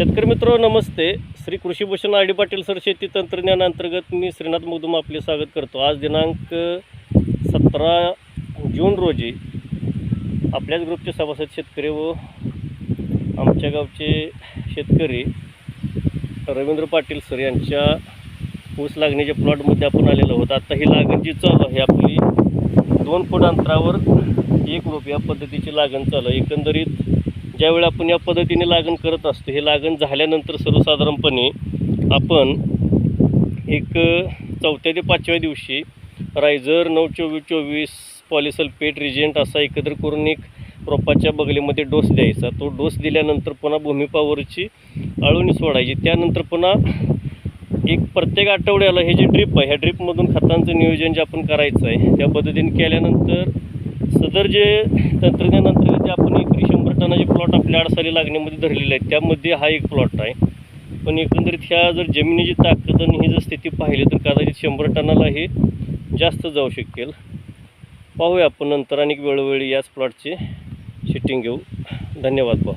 शेतकरी मित्र नमस्ते. श्री कृषीभूषण आर डी पाटील सर शेती तंत्रज्ञान अंतर्गत मी श्रीनाथ मुगदुम आपले स्वागत करतो. आज दिनांक सतरा जून रोजी आपल्याच ग्रुपचे सभासद शेतकरी व आमच्या गावचे शेतकरी रवींद्र पाटील सर यांच्या ऊस लागणीच्या प्लॉटमध्ये आपण आलेलो आहोत. आता ही लागण जी चालू आहे आपली दोन फूट अंतरावर एक रोप या पद्धतीची लागण चालू एकंदरीत ज्यावेळी आपण या पद्धतीने लागण करत असतो हे लागण झाल्यानंतर सर्वसाधारणपणे आपण एक चौथ्या ते पाचव्या दिवशी रायझर नऊ चोवीस चोवीस पॉलिसल्फेट रिजेंट असा एकत्र करून एक रोपाच्या बगलीमध्ये डोस द्यायचा. तो डोस दिल्यानंतर पुन्हा भूमिपावरची आळवणी सोडायची. त्यानंतर पुन्हा एक प्रत्येक आठवड्याला हे जे ड्रिप आहे ह्या ड्रिपमधून खतांचं नियोजन जे आपण करायचं आहे त्या पद्धतीने केल्यानंतर सदर जे तंत्रज्ञान अंतर्गत जे आपण एकरी शंभर टनाचे प्लॉट आपल्या आडसाली लागण्यामध्ये धरलेले आहेत त्यामध्ये हा एक प्लॉट आहे. पण एकंदरीत ह्या जर जमिनीची ताकद आणि ही जर स्थिती पाहिली तर कदाचित शंभर टनाला हे जास्त जाऊ शकेल. पाहूया आपण नंतर आणि वेळोवेळी याच प्लॉटचे शिटिंग घेऊ. धन्यवाद भाऊ.